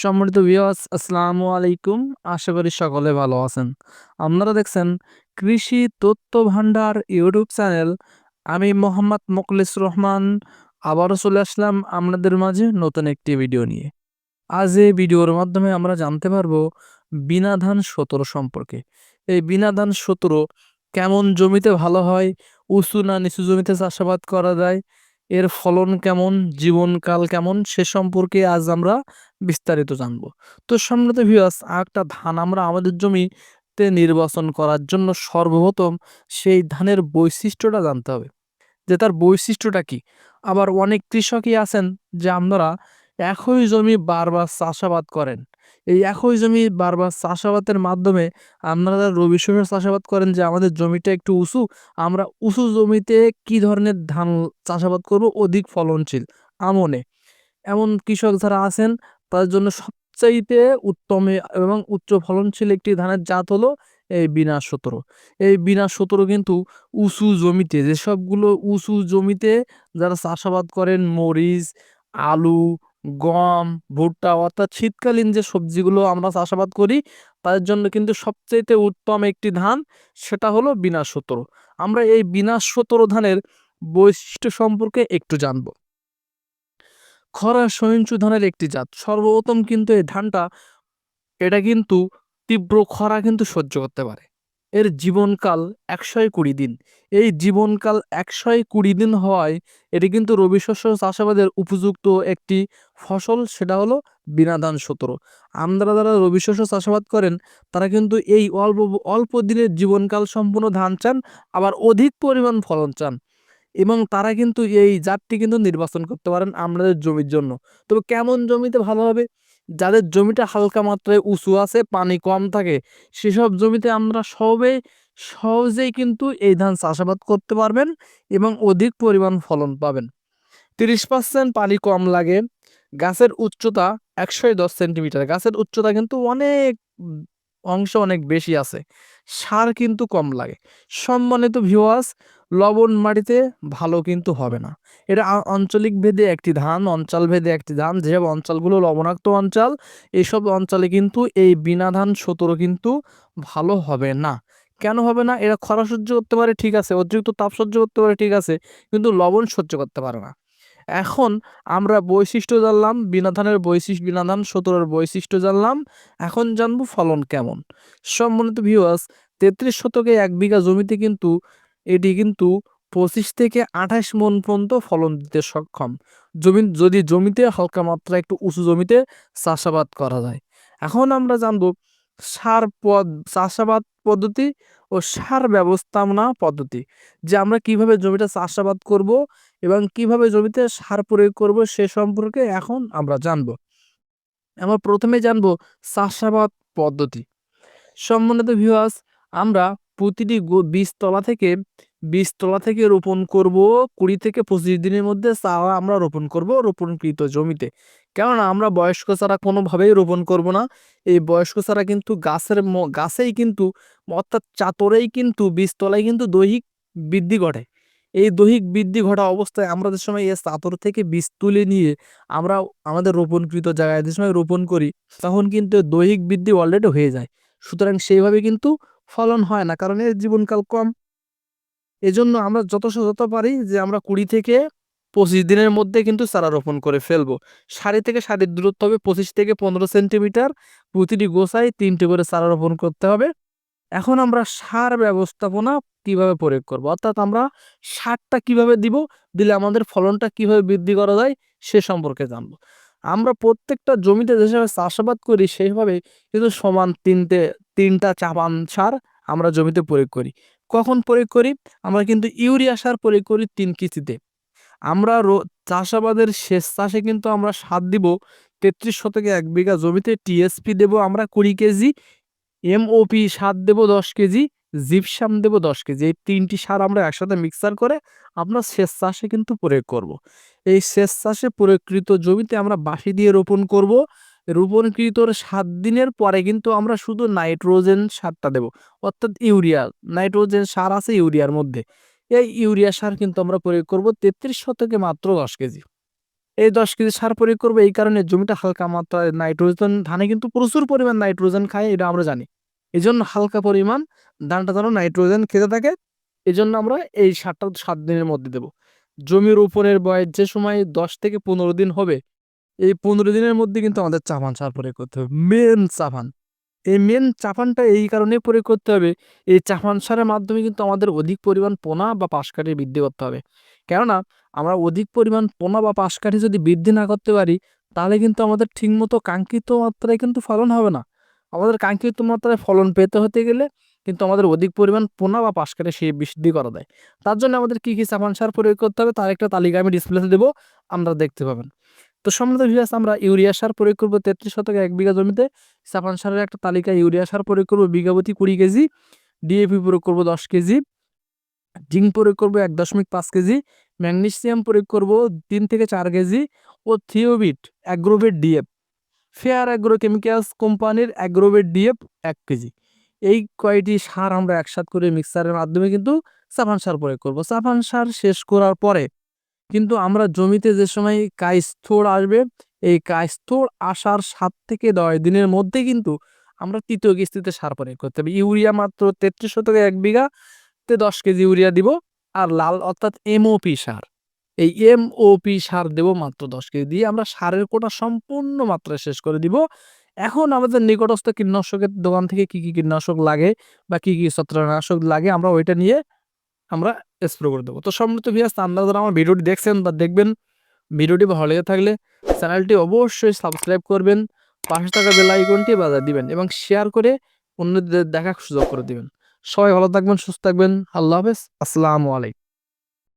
সম্মানিত ভিউয়ার্স আসসালামু আলাইকুম। আশা করি সকলে ভালো আছেন। আপনারা দেখছেন কৃষি তথ্য ভান্ডার ইউটিউব চ্যানেল। আমি মোহাম্মদ মোখলিস রহমান। আবারও চলে আসলাম আপনাদের মাঝে নতুন একটি ভিডিও নিয়ে। আজ এই ভিডিওর মাধ্যমে আমরা জানতে পারব বিনা ধান সতেরো সম্পর্কে। এই বিনা ধান সতেরো কেমন জমিতে ভালো হয়? উঁচু না নিচু জমিতে চাষাবাদ করা যায়? এর ফলন কেমন জীবনকাল কেমন, সে সম্পর্কে আজ আমরা বিস্তারিত জানব। তো সম্মানিত ভিউয়ার্স একটা ধান আমরা আমাদের জমিতে নির্বাচন করার জন্য সর্বপ্রথম সেই ধানের বৈশিষ্ট্যটা জানতে হবে। যে তার বৈশিষ্ট্যটা কি? আবার অনেক কৃষকই আছেন যে আপনারা একই জমি বারবার চাষাবাদ করেন। এই একই জমি বারবার চাষাবাদের মাধ্যমে আপনারা রবি শস্যের চাষাবাদ করেন যে আমাদের জমিটা একটু উঁচু, আমরা উঁচু জমিতে কি ধরনের ধান চাষাবাদ করব? অধিক ফলনশীল, আমনে। এমন কৃষক যারা আছেন, তাদের জন্য সবচাইতে উত্তম এবং উচ্চ ফলনশীল একটি ধানের জাত হলো এই বিনা সতেরো। এই বিনা সতেরো কিন্তু উঁচু জমিতে যেসবগুলো উঁচু জমিতে যারা চাষাবাদ করেন, মরিচ, আলু গম, ভুট্টা অর্থাৎ শীতকালীন যে সবজিগুলো আমরা চাষাবাদ করি, তাদের জন্য কিন্তু সবচাইতে উত্তম একটি ধান সেটা হলো বিনা সতেরো আমরা এই বিনা সতেরো ধানের বৈশিষ্ট্য সম্পর্কে একটু জানব। খরা সহিষ্ণু ধানের একটি জাত। সর্বপ্রথম কিন্তু এই ধানটা, এটা কিন্তু তীব্র খরা কিন্তু সহ্য করতে পারে। এর জীবনকাল একশয় কুড়ি দিন। এই জীবনকাল একশয় কুড়ি দিন হওয়ায় এটি কিন্তু রবি শস্য চাষাবাদের উপযুক্ত একটি ফসল, সেটা হলো বিনা ধান সতেরো। আমরা যারা রবি শস্য চাষাবাদ করেন, তারা কিন্তু এই অল্প অল্প দিনের জীবনকাল সম্পূর্ণ ধান চান, আবার অধিক পরিমাণ ফলন চান। এবং তারা কিন্তু এই জাতটি কিন্তু নির্বাচন করতে পারেন আপনাদের জমির জন্য। তবে কেমন জমিতে ভালো হবে? যাদের জমিটা হালকা মাত্রায় উঁচু আছে, পানি কম থাকে, সেসব জমিতে আমরা সবে, সহজেই কিন্তু এই ধান চাষাবাদ করতে পারবেন এবং অধিক পরিমাণ ফলন পাবেন। তিরিশ পার্সেন্ট পানি কম লাগে, গাছের উচ্চতা একশো দশ সেন্টিমিটার। গাছের উচ্চতা কিন্তু অনেক অংশ অনেক বেশি আছে। সার কিন্তু কম লাগে। সম্মানিত ভিওয়াস লবণ মাটিতে ভালো কিন্তু হবে না। এটা আঞ্চলিক ভেদে একটি ধান, অঞ্চল ভেদে একটি ধান। যেসব অঞ্চলগুলো লবণাক্ত অঞ্চল এইসব অঞ্চলে কিন্তু এই বিনা ধান সতেরো কিন্তু ভালো হবে না। কেন হবে না? এরা খরা সহ্য করতে পারে, ঠিক আছে। অতিরিক্ত তাপ সহ্য করতে পারে, ঠিক আছে। কিন্তু লবণ সহ্য করতে পারে না। এখন আমরা বৈশিষ্ট্য জানলাম, বিনা ধানের বৈশিষ্ট্য, বিনা ধান সতেরোর বৈশিষ্ট্য জানলাম। এখন জানব ফলন কেমন। সম্মানিত ভিউয়ার্স তেত্রিশ শতকে এক বিঘা জমিতে কিন্তু এটি কিন্তু পঁচিশ থেকে আঠাশ মন পর্যন্ত ফলন দিতে সক্ষম। জমি, যদি জমিতে হালকা মাত্রা একটু উঁচু জমিতে চাষাবাদ করা যায়। এখন আমরা জানব সার পদ, চাষাবাদ পদ্ধতি ও সার ব্যবস্থাপনা পদ্ধতি। যে আমরা কীভাবে জমিটা চাষাবাদ করব এবং কীভাবে জমিতে সার প্রয়োগ করব সে সম্পর্কে এখন আমরা জানব। আমরা প্রথমে জানব চাষাবাদ পদ্ধতি। সম্মানিত ভিউয়ার্স আমরা প্রতিটি বীজতলা থেকে বীজতলা থেকে রোপণ করব, কুড়ি থেকে পঁচিশ দিনের মধ্যে চারা আমরা রোপণ করব রোপণকৃত জমিতে। কেননা আমরা বয়স্ক চারা কোনোভাবেই রোপণ করব না। এই বয়স্ক চারা কিন্তু গাছের গাছেই কিন্তু, অর্থাৎ চাতরেই কিন্তু, বীজতলায় কিন্তু দৈহিক বৃদ্ধি ঘটে। এই দৈহিক বৃদ্ধি ঘটা অবস্থায় আমরা যে সময় এই চাতর থেকে বীজ তুলে নিয়ে আমরা আমাদের রোপণকৃত জায়গায় যে সময় রোপণ করি, তখন কিন্তু দৈহিক বৃদ্ধি অলরেডি হয়ে যায়। সুতরাং সেইভাবে কিন্তু ফলন হয় না, কারণ এর জীবনকাল কম। এজন্য আমরা যত যত পারি যে আমরা কুড়ি থেকে পঁচিশ দিনের মধ্যে কিন্তু চারা রোপণ করে ফেলব। সারি থেকে সারির দূরত্ব হবে পঁচিশ থেকে পনেরো সেন্টিমিটার। প্রতিটি গোছায় তিনটি করে চারা রোপণ করতে হবে। এখন আমরা সার ব্যবস্থাপনা কীভাবে প্রয়োগ করব? অর্থাৎ আমরা সারটা কীভাবে দিব? দিলে আমাদের ফলনটা কীভাবে বৃদ্ধি করা যায়? সে সম্পর্কে জানব। আমরা প্রত্যেকটা জমিতে যেভাবে চাষাবাদ করি, সেইভাবে কিন্তু সমান তিনটে, তিনটা চাপান সার আমরা জমিতে প্রয়োগ করি। কখন প্রয়োগ করি? আমরা কিন্তু ইউরিয়া সার প্রয়োগ করি তিন কিস্তিতে আমরা চাষাবাদের শেষ চাষে কিন্তু আমরা সার দিব তেত্রিশ শতকে এক বিঘা জমিতে, টিএসপি দেব আমরা কুড়ি কেজি এমওপি সার দেব দশ কেজি, জিপসাম দেব দশ কেজি। এই তিনটি সার আমরা একসাথে মিক্সার করে আমরা শেষ চাষে কিন্তু প্রয়োগ করব। এই শেষ চাষে প্রয়োগকৃত জমিতে আমরা বাঁশি দিয়ে রোপণ করব। রোপণকৃত সাত দিনের পরে কিন্তু আমরা শুধু নাইট্রোজেন সারটা দেব, অর্থাৎ ইউরিয়া, নাইট্রোজেন সার আছে ইউরিয়ার মধ্যে। এই ইউরিয়া সার কিন্তু আমরা প্রয়োগ করব তেত্রিশ শতকে মাত্র দশ কেজি। এই দশ কেজি সার প্রয়োগ করব এই কারণে জমিটা হালকা মাত্রায় নাইট্রোজেন, ধানে কিন্তু প্রচুর পরিমাণ নাইট্রোজেন খায়, এটা আমরা জানি। এই জন্য হালকা পরিমাণ ধানটা যেন নাইট্রোজেন খেতে থাকে। এই জন্য আমরা এই সারটা সাত দিনের মধ্যে দেব। জমির উপরের বয়স যে সময় দশ থেকে পনেরো দিন হবে, এই পনেরো দিনের মধ্যে কিন্তু আমাদের চাপান সার প্রয়োগ করতে হবে মেন চাপান। এই মেন চাপানটা এই কারণে প্রয়োগ করতে হবে, এই চাপান সারের মাধ্যমে কিন্তু আমাদের অধিক পরিমাণ পোনা বা পাশকাঠি বৃদ্ধি করতে হবে। কেননা, আমরা অধিক পরিমাণ পোনা বা পাশকাঠি যদি বৃদ্ধি না করতে পারি, তাহলে কিন্তু আমাদের ঠিকমতো কাঙ্ক্ষিত মাত্রায় কিন্তু ফলন হবে না। আমাদের কাঙ্ক্ষিত মাত্রায় ফলন পেতে হতে গেলে কিন্তু আমাদের অধিক পরিমাণ পোনা বা পাশকাঠি সেই বৃদ্ধি করা দেয়। তার জন্য আমাদের কী কী চাপান সার প্রয়োগ করতে হবে তার একটা তালিকা আমি ডিসপ্লেতে দেবো আমরা দেখতে পাবেন। তো সম্মত ভিউয়ার্স আমরা ইউরিয়া সার প্রয়োগ করব তেত্রিশ শতকে এক বিঘা জমিতে। চাপান সারের একটা তালিকা ইউরিয়া সার প্রয়োগ করব বিঘাপতি কুড়ি কেজি ডিএপি প্রয়োগ করব দশ কেজি, জিঙ্ক প্রয়োগ করব এক দশমিক পাঁচ কেজি, ম্যাগনেসিয়াম প্রয়োগ করব তিন থেকে চার কেজি ও থিওবিট, Agrovet DF fair agro chemicals কোম্পানির অ্যাগ্রোভেট ডিএফ এক কেজি। এই কয়টি সার আমরা একসাথ করে মিক্সারের মাধ্যমে কিন্তু সাফান সার প্রয়োগ করব। সাফান সার শেষ করার পরে কিন্তু আমরা জমিতে যে সময় কাইস্থর আসবে, এই কাইস্থর আসার সাত থেকে দশ দিনের মধ্যে কিন্তু আমরা তৃতীয় কিস্তিতে সার প্রয়োগ করতে হবে। ইউরিয়া মাত্র তেত্রিশ শতকে এক বিঘাতে দশ কেজি ইউরিয়া দিব, আর লাল অর্থাৎ এমওপি সার। এই এম এমওপি সার দেব মাত্র দশ কেজি। দিয়ে আমরা সারের কোটা সম্পূর্ণ মাত্রায় শেষ করে দিব। এখন আমাদের নিকটস্থ কীটনাশকের দোকান থেকে কি কি কীটনাশক লাগে বা কি কি ছত্রাকনাশক লাগে আমরা ওইটা নিয়ে আমরা স্প্রে করে দেবো। তো সম্মত ভিয়াস আপনারা আমার ভিডিওটি দেখছেন বা দেখবেন, ভিডিওটি ভালো লেগে থাকলে চ্যানেলটি অবশ্যই সাবস্ক্রাইব করবেন, পাশে থাকা বেল আইকনটি বাজার দিবেন এবং শেয়ার করে অন্যদের দেখার সুযোগ করে দিবেন। সবাই ভালো থাকবেন, সুস্থ থাকবেন। আল্লাহ হাফেজ। আসসালামু আলাইকুম।